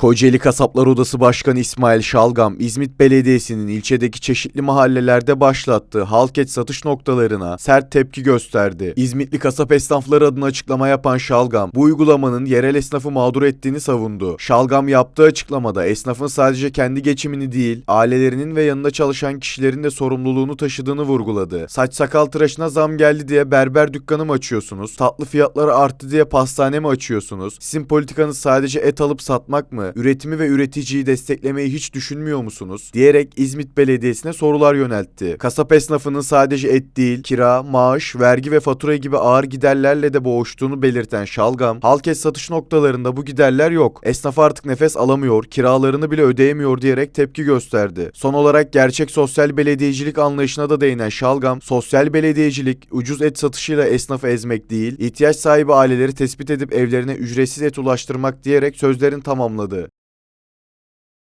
Kocaeli Kasaplar Odası Başkanı İsmail Şalgam, İzmit Belediyesi'nin ilçedeki çeşitli mahallelerde başlattığı halk et satış noktalarına sert tepki gösterdi. İzmitli kasap esnafları adına açıklama yapan Şalgam, bu uygulamanın yerel esnafı mağdur ettiğini savundu. Şalgam yaptığı açıklamada esnafın sadece kendi geçimini değil, ailelerinin ve yanında çalışan kişilerin de sorumluluğunu taşıdığını vurguladı. Saç sakal tıraşına zam geldi diye berber dükkanı mı açıyorsunuz? Tatlı fiyatları arttı diye pastane mi açıyorsunuz? Sizin politikanız sadece et alıp satmak mı? Üretimi ve üreticiyi desteklemeyi hiç düşünmüyor musunuz? Diyerek İzmit Belediyesi'ne sorular yöneltti. Kasap esnafının sadece et değil, kira, maaş, vergi ve fatura gibi ağır giderlerle de boğuştuğunu belirten Şalgam, halk et satış noktalarında bu giderler yok. Esnaf artık nefes alamıyor, kiralarını bile ödeyemiyor diyerek tepki gösterdi. Son olarak gerçek sosyal belediyecilik anlayışına da değinen Şalgam, sosyal belediyecilik ucuz et satışıyla esnafı ezmek değil, ihtiyaç sahibi aileleri tespit edip evlerine ücretsiz et ulaştırmak diyerek sözlerini tamamladı.